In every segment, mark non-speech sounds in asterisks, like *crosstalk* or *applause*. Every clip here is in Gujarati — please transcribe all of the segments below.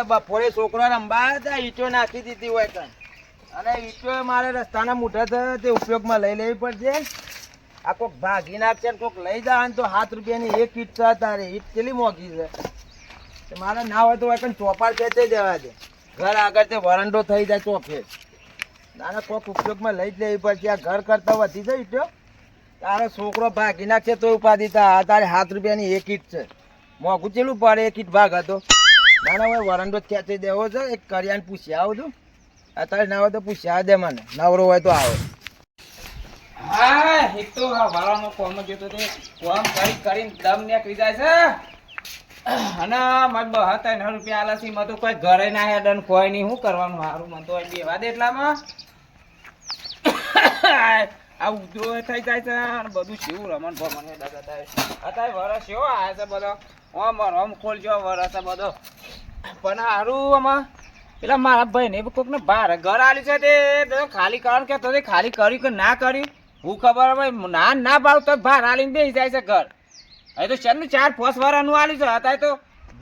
હમણાં બપોરે છોકરો રમવા હતા ઈંટો નાખી દીધી હોય કાંઈ અને ઈંટો મારે રસ્તાના મોઢા તે ઉપયોગમાં લઈ લેવી પડશે આ કોક ભાગી નાખશે ને કોક લઈ ને તો સાત રૂપિયાની એક ઈટ છે તારે. ઈટ કેટલી મોંઘી છે? મારે ના હોય તો હોય કંઈ ચોપાર ખેંચી દેવા દે. ઘર આગળ તે વરંડો થઈ જાય ચોફે નાના કોક ઉપયોગમાં લઈ જ લેવી પડશે. આ ઘર કરતા વધી જાય ઈટ્યો તારો છોકરો ભાગી નાખશે તો. ઉપાધિ તારે સાત રૂપિયાની એક ઈટ છે. મોંઘું ચેલું પડે? એક ઈટ ભાગ હતો. નાના હોય વરંડો ખેંચી દેવો છે? એક કરિયાને પૂછી આવું છું. અત્યારે ના હોય તો પૂછી આવ દે મને. નવરો હોય તો આવે. રૂપિયા આલે છે તો કોઈ ઘરે ના કોઈ નહીં. શું કરવાનું? સારું મને તો એટલામાં. આ થઈ જાય છે બધું શિવ રમણ ભમણ દાદા થાય અત્યારે વરસ એવો આવે છે બધો ઓમ રમ ખોલ જેવો વરસ બધો. પણ હારું આમાં. પેલા મારા ભાઈ કોક ને બાર ઘર આલી છે તે ખાલી કરવાનું કે તો ખાલી કર્યું કે ના કર્યું? હું ખબર હવે ના ના પાડું તો બહાર આલીને બેસી જાય છે ઘર. હવે તો ચાલનું ચાર પોસ વાળાનું આલ્યું છે તો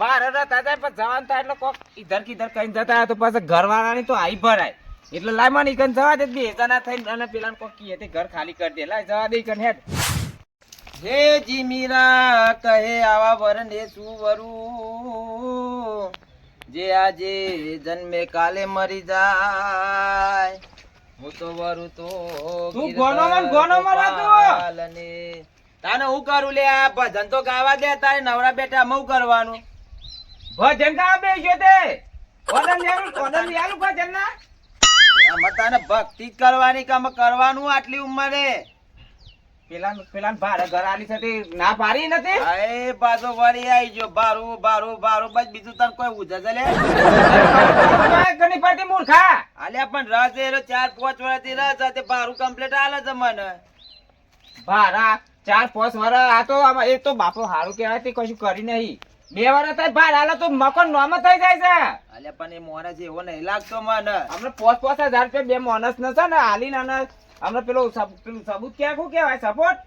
બહાર હતા ત્યારે પછી જવાનું થાય એટલે કોક ઈધર કીધર કઈ જતા તો પાછા ઘર વાળાની તો આઈ ભરાય. એટલે લાયમાં ઈકન જવા દે બે જણા થઈને અને પેલા કોક કીએ ઘર ખાલી કરી દે. લાય જવા દે ઈકન હેડ. હે જી મીરા કહે આવા વરને શું વરું જે આજે જન્મે કાલે મરી જાય. હું તો વરું તો તું ગોનોમાં ને ગોનોમાં રહેતો? ગિરપાલને. તાને હું કરું લે આ ભજન તો ગાવા દે તારે નવરા બેટા મઉ કરવાનું? ભજન કા બે ગયો તે. ઓર્ડર લેવું ઓર્ડર લેવું ભજન ના આમાં તાને ભક્તિ કરવાની કામ કરવાનું આટલી ઉંમરે? પેલા પેલા ભાડે ઘર આલી છે તે ના પાડી નથી આય પાછો વળી આઈ ગયો. બારું બારું બારું બસ બીજું તને કોઈ ઉજે છે ઘણી પડતી મૂર્ખા? આલ્યા પણ રસ એરો ચાર પાંચ વર્ષથી રસ હતી ભારું કમ્પ્લીટ આલે છે મને. ભાડા ચાર પાંચ વર્ષ આ તો આમાં એક તો બાપો હારું કહેવાય તે કશું કરી નહીં. બે વર્ષ થાય ભાડા આલે તો મકાન નોમ થઈ જાય છે. અલ્યા પણ એ મોનસ એવો નહીં લાગતો મને. હમણાં પાંચ પાંચ હજાર રૂપિયા બે મોનસ ને છે ને હાલી ના હમણાં પેલો પેલું સબૂત ક્યાં કહેવાય? સપોર્ટ.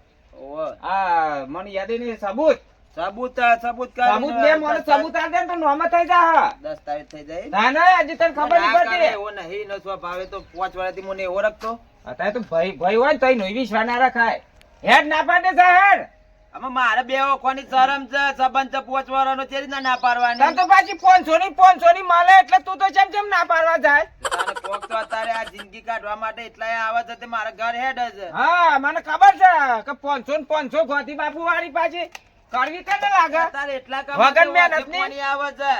આ મને યાદ નહીં સબૂત. સબૂત સબૂત સબૂત બે માણસ સબૂત આલ દે તો નોમ થઈ જાય દસ થઈ જાય? ના ના હજી તને ખબર નહીં પડતી. એવો નહીં નો સ્વભાવે તો પાંચ વર્ષથી મને એવો રાખતો. અત્યારે તો ભાઈ ભાઈ હોય ને તઈ નોઈ વિશ્વા રખાય. હેડ ના પાડે છે હેડ. મારે બે ઓખોની શરમ છે સંબંધ છે પોચવાનો ચેરી ના ના પાડવાની. તો પાછી પોનસો ની પોનસો ની મળે એટલે તું તો ચમ જેમ ના પાડવા જાય? કોક તો અત્યારે આ જિંદગી કાઢવા માટે એટલાય આવે છે મારા ઘર હેડ છે હા મને ખબર છે કે પોનસો ને પોનસો ગોતી બાપુ વાળી પાછી કરવી કને લાગે? તારે એટલા વગર કમાતો મહેનતની? આવે છે.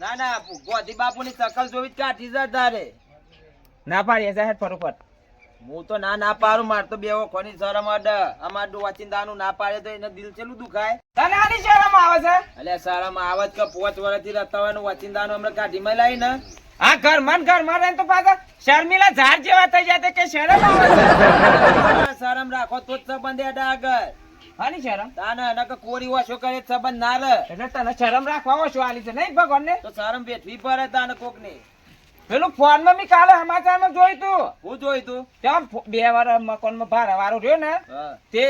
ના ના ગોધી બાપુની શકલ જોવી જ કાઢી છે તારે ના પાડીએ છે હેડ હું તો ના ના પાડું માર તો બે કોની શરમ અડ. અમાર ડો વાચિંદાનું ના પાડે તો એને દિલ ચેલું દુખાય. તને આની શરમ આવે છે? એટલે શરમ આવે કે પાંચ વર્ષથી હોય વાચિંદાનું હમણાં કાઢી મેલાય ને. આ ઘર મન ઘરમાં તો પાછા શર્મિલા ઝાડ જેવા થઈ જાય કે શરમ આવે શરમ રાખો તો જ સંબંધ હેડે આગળ. હાની શરમ? તાને એને કે કોરી ઓછો કરે સંબંધ ના રહે. એટલે તને શરમ રાખવા ઓછો આલી છે? નહીં ભગવાન ને તો શરમ વેઠવી પડે તાને કોકની પેલું ફોનમાં મેં કાલે સમાચારમાં જોયું તું. હું જોઈ તું? ત્યાં બે વાર મકાનમાં ભાડા વાળો રહ્યો ને તે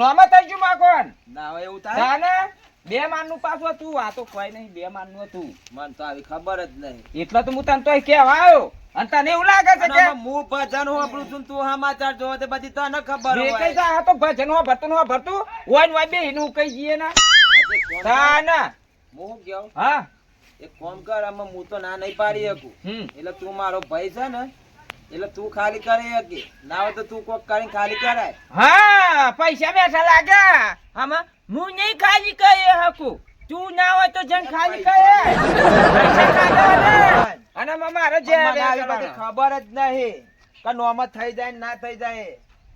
નોમાં થઈ ગયું મકાન. ના એવું થાય? બે માનનું પાછું હતું. આ તો કોઈ નહીં બે માનનું હતું. મને તો આવી ખબર જ નહીં. એટલે તો હું તને તોય કેવા આવ્યો અને તને એવું લાગે છે કે હું ભજન હોપડું છું તું સમાચાર જોવો તે બધી તને ખબર હોય. કઈ આ તો ભજન હો ભરતું હો ભરતું હોય ને હોય બે નું કઈ જઈએ ના. આજે ના. હું ગયો હા. એક કોમ કર આમાં હું તો ના નહીં પાડી શકું. એટલે તું મારો ભાઈ છે ને એટલે તું ખાલી કરી શકી. ના હોય તો તું કોક કરીને ખાલી કરાય. હા પૈસા બેઠા લાગ્યા આમાં હું નહીં ખાલી કહે શકું તું ના હોય તો જન ખાલી કહે. અને મારે જે ખબર જ નહીં કે નોમત થઈ જાય ને ના થઈ જાય.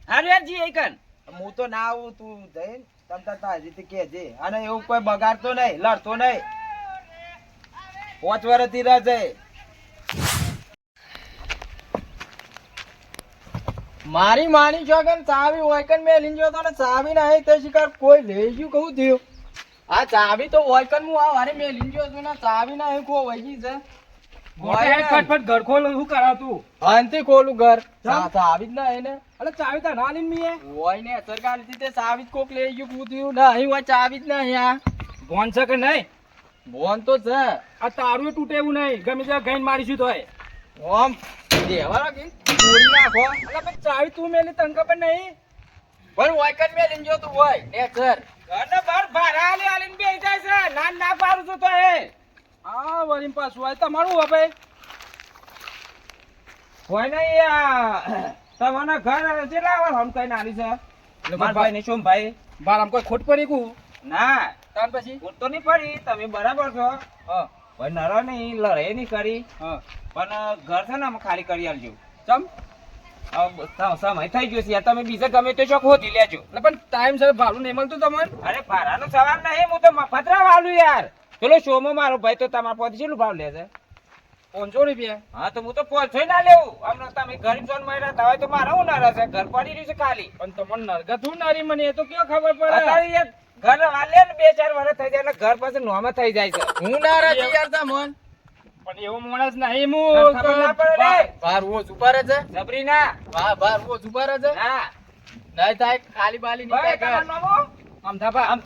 હરિયાજી એ કન હું તો ના આવું તું જઈ તમ તાર તારી રીતે કહેજે. અને એવું કોઈ બગાડતો નહીં લડતો નહીં. પાંચ વર્ષથી રહે મારી માની છો કે ચાવી ઓયકન મેલીન જો તને ચાવી ના તે શિકાર કોઈ લઈ ગયું કહું થયું આ ચાવી તો ઓયકન હું આ વારે મેલીને જો છું ને ચાવી ના કોઈ વહી છે. ફટફટ ઘર ખોલો શું કરાતું અંતે ખોલું ઘર. ચાવી જ ના એને અલે ચાવી તો ના લીન મીએ હોય ને સરકાર લીધી તે ચાવી જ કોક લઈ ગયું કહું થયું ના અહીં હોય ચાવી જ ના અહીંયા ભોન છે કે નહીં? બોન તો છે. આ તારું તૂટે એવું નહીં. ગમે ત્યાં ગઈને મારીશું તોય. ઓમ. દેવાના કે તોડી નાખો. અલા પણ ચાવી તું મેલી તને ખબર નહીં? પણ વાયકન મે લઈને જો તું હોય ને સર ઘરને બહાર ભાડા આલી આલીને બેસી જાય છે. ના ના પારું છું તો એ. આ વળી પાછું હોય તમારું હવે. હોય નહીં આ તમારા ઘર કેટલા વાર હમ કઈ નાની છે. મારા ભાઈ ને શું ભાઈ? બાર આમ કોઈ ખોટ પડી કુ ના. તાર પછી? ખોટ તો નહીં પડી તમે બરાબર છો. હા. પણ નરો નહીં લડે નહીં કરી હા. પણ ઘર છે ને અમે ખાલી કરી આલજો. ચમ? સમય થઈ ગયો છે. તમે બીજા ગમે તે ચોક હોતી લેજો. પણ ટાઈમ સર ભાડું નહીં મળતું તમને? અરે ભાડાનો સવાલ નહીં હું તો મફતરા વાલું યાર. પેલો શોમાં મારો ભાઈ તો તમારા પોતે કેટલું ભાવ લે છે? પાંચસો રૂપિયા. હા તો હું તો પાંચસો ના લેવું. હમણાં તમે ગરીબ જોનમાં રહેતા હોય તો મારા હું ના રહેશે ઘર પડી રહ્યું છે ખાલી. પણ તમને નરગથું નારી મને એ તો કયો ખબર પડે? યાર ઘર વાલે ને બે ચાર વર્ષ થઈ જાય ઘર પાસે નોમ થઈ જાય છે. હું ના રાજી યાર મન. પણ એવો માણસ નહીં હું. બાર વો સુપારે છે? જબરી ના. વાહ બાર વો સુપારે છે? ના. નહીં થાય ખાલી બાલી નહીં તમારું નામ આમ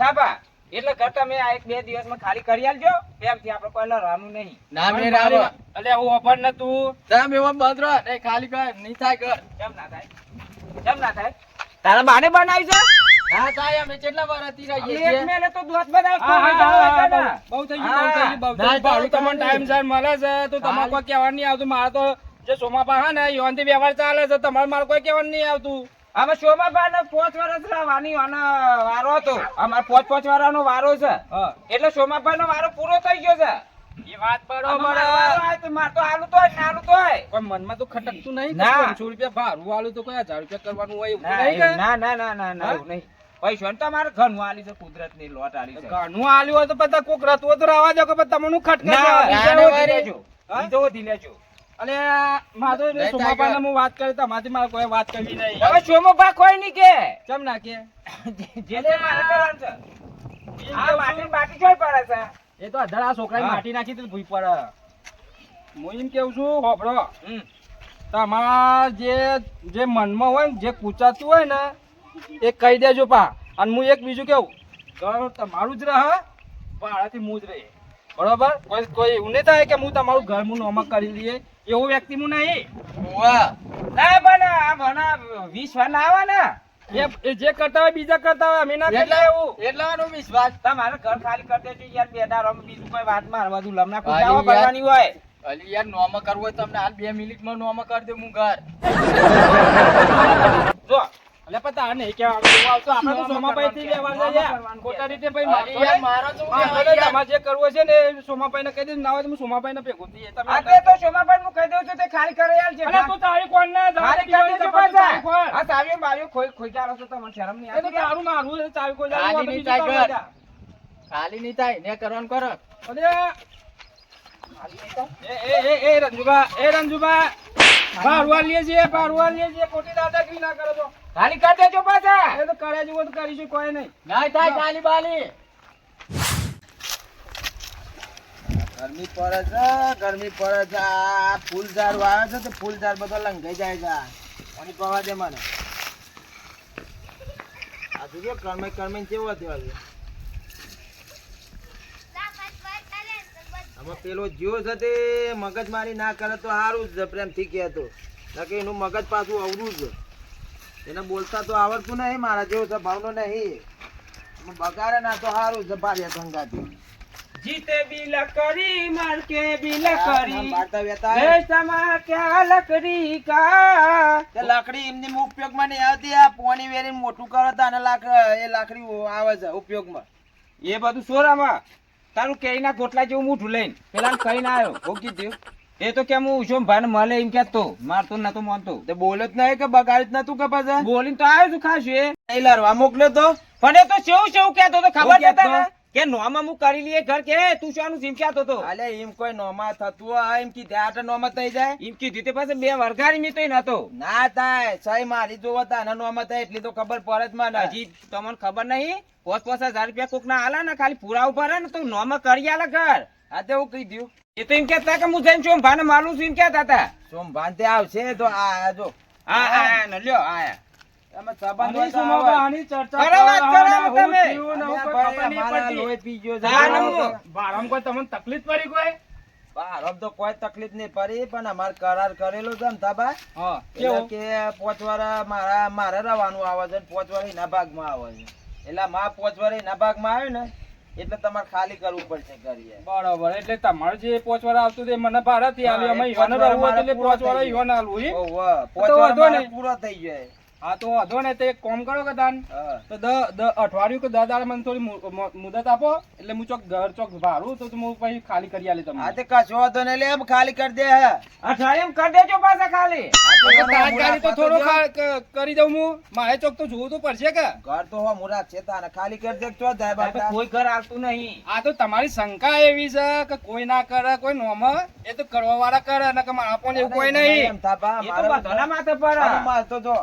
થાપા. એટલે કરતા મેં આ એક બે દિવસમાં ખાલી કરી આલજો. પ્રેમથી આપણે કોઈ લડવાનું નહીં. ના મેં આવો એટલે હું ઓફર ન તું તમે એવો બંધ રહો ખાલી કર નહીં થાય કર. કેમ ના થાય? કેમ ના થાય? તારા બાને બનાવી છે? ના થાય અમે કેટલા વાર હતી રહીએ એક મેલે તો દોત બનાવતો હા, તો બહુ થઈ ગયું, બહુ થઈ ગયું, બહુ થઈ ના, ગયું. ભાડું ના, તમને ટાઈમ સર મળે છે તો તમારે કોઈ કહેવાનું નહીં આવતું. મારે તો જે સોમાપા હા ને યોનથી વ્યવહાર ચાલે છે તમારે મારે કોઈ કહેવાનું નહીં આવતું. અમે પાંચ વર્ષ રહેવાની અને વારો હતો. અમારે પાંચ પાંચ વાળાનો વારો છે. એટલે સોમાભાઈ નો વારો પૂરો થઈ ગયો છે. એ વાત આવે તો આલુ તો આલું તો હોય ને તો હોય. કોઈ મનમાં તો ખટકતું નહીં ના. પાંચસો રૂપિયા ભાડું વાળું તો કોઈ હજાર રૂપિયા કરવાનું હોય ના ના ના ના ના ના નહીં. પૈસો ને તમારે ઘણું આલી છે કુદરતની લોટ આલી છે. ઘણું આલ્યું હોય તો બધા કોક રતું હોય તો રાવા દો કે બધા તમને ખટકે લેજો. અને તો સોમાપાને ટાઈગર. હું વાત કરી તમારાથી મારે કોઈ વાત કરવી નહીં. હવે સોમોભા કોઈ નહીં કે. કેમ ના કે? *laughs* જે તે? બાટી ચોય પડે છે. એ તો અઢાર છોકરા માટી નાખી તો ભૂઈ પડે. હું એમ કેવું છું હોભળો. તમારા જે જે મનમાં હોય ને જે કૂચાતું હોય ને એ કહી દેજો પા. અને હું એક બીજું કેવું? ઘર તમારું જ રહે ભાડાથી હું જ રહે બરોબર? કોઈ કોઈ એવું નહીં થાય કે હું તમારું ઘર હું નોમક કરી લઈએ. એવો વ્યક્તિ હું નહીં. ના પણ આ ભણા વીસ વાર ના આવે ને. એ જે કરતા હોય બીજા કરતા હોય અમે ના એટલા એવું. એટલાનો વિશ્વાસ. તમારે ઘર ખાલી કરી દેજો યાર બે દાડો બીજું કોઈ વાતમાં બધું કુદાવા યાર. કરવાની હોય. અલી યાર નોમાં કરવું હોય તમને હાલ બે મિનિટમાં નોમાં કરી દે હું ઘર. *laughs* આપણે તો સોમાભાઈ થી વ્યવહાર ખોટા રીતે ભાઈ. મારો? તમારે જે કરવું ને કહી. ના હોય તો હું ભેગું. તમે તો હું કહી દઉં છું તે ખાલી કરી તું તારી કોણ ને? પાછા આ ખોઈ ખોઈ તમને શરમ નહીં તારું મારું ચાવી કોઈ થાય. ખાલી નહીં ને કરવાનું કરો અરે, એ, એ, એ, એ, રંજુભા, એ રંજુભા. છીએ, ભાડુઆ લઈએ છીએ. ખોટી દાદાગીરી ના કરો તો. ખાલી કરી દેજો પાછા. એ તો કરે જેવું તો કરીશું, કોઈ નહીં. ના થાય ખાલી બાલી. ગરમી પડે છે ગરમી પડે છે. આ ફૂલ ઝાડ વાવે છે તો ફૂલ ઝાડ બધો લંઘાઈ જાય છે. પાણી પવા દે મને. આ જોજો કર્મે કર્મે કેવો થયો છે આમાં પેલો જીવો છે તે મગજમારી ના કરે તો સારું જ પ્રેમથી કહેતો. કે એનું મગજ પાછું અવરું જ એને બોલતા તો આવડતું નહીં મારા જેવો ભાવનો નહીં. બગાડે ના તો સારું જ ભાર્યા સંગાતી જીતે બિલ કરી માર કે બિલ કરી. દેશમાં ક્યાં લકડી કા. તે લાકડી એમની ઉપયોગમાં નહીં આવતી આ પોણી વેરીને મોટું કરો તો આને એ લાકડી આવે છે ઉપયોગમાં. એ બધું સોરામાં તારું કેરીના ગોટલા જેવું મૂઠું લઈને પેલા કઈ ના આવ્યો હું કીધું એ તો કેમ હું ઉછો ભાન મળે એમ કેતો મારતો નતો માનતો. તે બોલે જ નહીં કે બગાડી જ નતું કે પાછા? બોલીને તો આવ્યો છું ખાસ એ. લારવા મોકલ્યો તો. પણ એ તો શું શું કેતો તો ખબર નતા કે નોમા હું કરી લઈએ ઘર કે? તું શાનું સીમ કહેતો તો અલે એમ કોઈ નોમાં થતું હોય એમ કીધે આટલે નોમા થઈ જાય? એમ કીધું તે પાસે બે વરગારી મી તો નતો. ના થાય સહી મારી જોવો તા આના નોમા થાય એટલી તો ખબર પડે જ મને. હજી તમને ખબર નહીં પોસ પોસ હજાર રૂપિયા કોક ના આલા ને ખાલી પૂરા ઉપર ને તો નોમાં કરી આલે ઘર. આ તે હું કીધું એ તો એમ કેતા કે હું જઈને સોમભાને ભાને માલું છું એમ કેતા હતા. સોમભાન ભાંતે આવશે તો આ આ જો. હા હા લ્યો આયા તકલીફ પડી કોઈ? બહાર તો કોઈ તકલીફ નહીં પડી પણ અમારે કરાર કરેલો છે ને તાબા એટલે કે પોચ વાર મારા મારે રવાનું આવે છે પોચ વાર એના ભાગમાં આવે છે. એટલે માં પોચ વાર એના ભાગમાં આવે ને એટલે તમારે ખાલી કરવું પડશે કરીએ બરોબર એટલે તમારે જે પોચ વાર આવતું તે મને ભારત આલ્યું. અમે ઈવાને એટલે પોચ વાર આલવું પોચ વાર. પૂરો થઈ જાય હા તો વાંધો ને તો એક કોમ કરો કે દાન? તો દ દ અઠવાડિયું કે દસ દાડા મને થોડી મુદત આપો એટલે હું ચોક ઘર ચોક ભાડું તો હું પછી ખાલી કરી આલી તમને. હા તે કશો વાંધો ને લે એમ ખાલી કરી દે હે. અઠવાડિયામાં કરી દેજો પાછા ખાલી. આ તો થોડું કરી દઉં હું. મારે ચોક તો જોવું તો પડશે કે? ઘર તો હો મુરાદ છે તારે ખાલી કરી દે ચો જાય બાપા. કોઈ ઘર આવતું નહીં. આ તો તમારી શંકા એવી છે કે કોઈ ના કરે કોઈ નોમ? એ તો કરવા વાળા કરે ને કે મારા પણ એવું કોઈ નહીં. એમ થાપા, એ તો મારે- માથે પર તો જો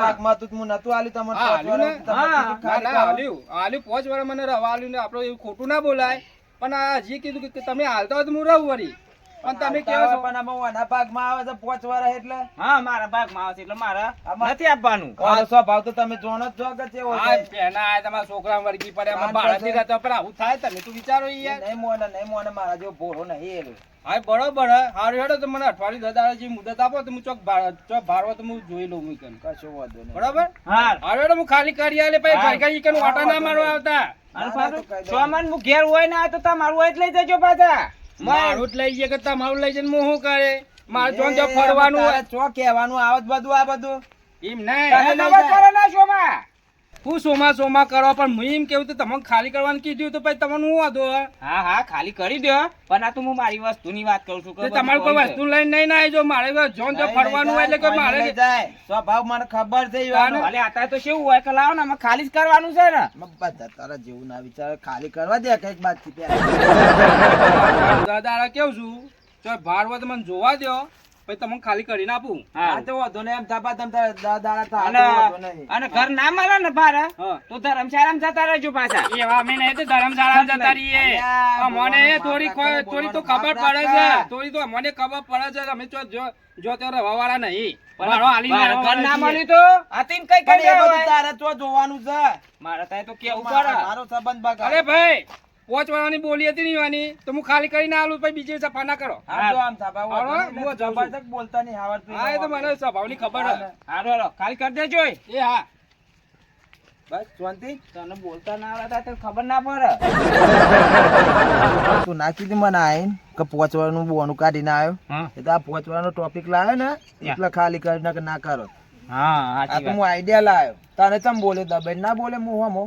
પાકમાં તો હું નતું આલ્યું તમને પાંચ કરો. આલ્યું. આલ્યું પોચ વાર મને રવા આલ્યું ને આપડે એવું ખોટું ના બોલાય. પણ આ હજી કીધું કે તમે હાલતા હોય તો હું રહું વળી. પણ તમે કેવો છો? પણ આમાં આના ભાગમાં આવે છે પાંચ વાર એટલે? હા મારા ભાગમાં છે એટલે મારા નથી આપવાનું. આનો ભાવ તો તમે જોણો જ છો કે આ છે. પેના આ તમારા છોકરા વર્ગી પડે અમે બાળકથી પાસે. પણ આવું થાય તમે તું વિચારો ઈ યાર. નહીં મોને નહીં મોને મારા જેવો ભોળો નહીં એ હા બરોબર હે. હારું હેડો તો મને અઠવાડિયું દસ દાડા મુદત આપો તો હું ચોક ચોક ભારવા તો હું જોઈ લઉં મુકન કશો વાંધો નહીં. બરોબર? હા. હારું હેડો હું ખાલી કરી આલે પછી હા. ઘર ઘર ઈકન વાટા ના મારવા આવતા. અને પાછું હું ઘેર હોય ને તો તમારું હોય જ લઈ જજો પાછા. મારું જ લઈ જાય કે તમારું લઈ જઈને હું શું કરે? મારે જોન જો ફરવાનું હોય. ચો કહેવાનું આવત જ બધું આ બધું. એમ નહીં. ના હું સોમા સોમા કરો પણ હું એમ કેવું તો તમને ખાલી કરવાનું કીધું તો પછી તમને હું વાંધો હા? હા ખાલી કરી દો પણ આ તો હું મારી વસ્તુની વાત કરું છું કે તમારે કોઈ વસ્તુ લઈને નહીં ના આવજો મારે જોન જો ફરવાનું હોય એટલે કોઈ મારે જાય. સ્વભાવ મને ખબર છે એટલે આતા અત્યારે તો શું હોય કે લાવો ને અમે ખાલી જ કરવાનું છે ને. બધા તારા જેવું ના વિચાર ખાલી કરવા દે કંઈક બાદથી દાદા કેવું છું? તો ભાર હોય તો મને જોવા દો પછી તમને ખાલી કરીને આપું હા તો વાંધો નહીં એમ થાપા તમ દાડા થાય, અને આ તો વાંધો નહીં. અને ઘર ના મળે ને ભારે તો ધર્મશાળામાં જતા રહેજો પાછા. એવા અમે નહીં તો ધર્મશાળામાં જતા રહીએ. મને થોડી થોડી તો ખબર પડે છે. થોડી તો મને ખબર પડે છે અમે જો જો જો તે રહેવા વાળા નહીં મારો આલી ઘર ના મળી તો? આ તીન કઈ હોય. તારે તો જોવાનું છે. મારે ત્યાં તો કેવું પડે. મારો સંબંધ બગાડ. અરે ભાઈ પોચ વાળાની બોલી હતી નહીં વાની. તો હું ખાલી કરીને આલું પછી બીજી સફા ના કરો. હા, તો આમ થાપા, વાંધો હા, નહીં. હું જબરદસ્ત બોલતા નહીં આવડતું હા એ તો મને સ્વભાવની ખબર હા, હારો હારો ખાલી કરી દેજો એ. હા. બસ શાંતિ? તને બોલતા ના આવડતા તો ખબર ના પડે. *laughs* તું નાખી દે મને આઈને કે પોચવાનું બોનું કાઢીને આવ્યો. એ તો આ પોચવાનો ટોપિક લાવ્યો ને એટલે ખાલી કરી કે ના કરો. હા આ તો હું આઈડિયા લાવ્યો. તને તમ બોલે દબાઈ ના બોલે હું હમો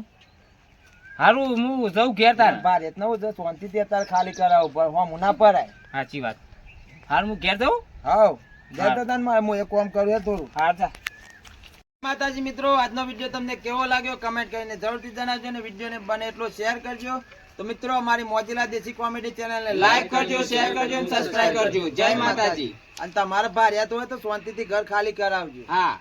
હારું હું જઉં ઘેર તાર. બાર જ નવું જઉં શાંતિ થી તાર ખાલી કરાવ પર હમું ના પરાય સાચી વાત. હાર હું ઘેર જઉં? હાવ. ઘેર તો તને હું એક કામ કરું થોડું. હાર જા. માતાજી મિત્રો આજનો વીડિયો તમને કેવો લાગ્યો? કમેન્ટ કરીને જરૂરથી જણાવજો અને વિડીયોને બને એટલો શેર કરજો. તો મિત્રો અમારી મોજીલા દેશી કોમેડી ચેનલને લાઈક કરજો શેર કરજો અને સબસ્ક્રાઇબ કરજો. જય માતાજી. અને તમારે ભારે હોય તો શાંતિથી ઘર ખાલી કરાવજો. હા.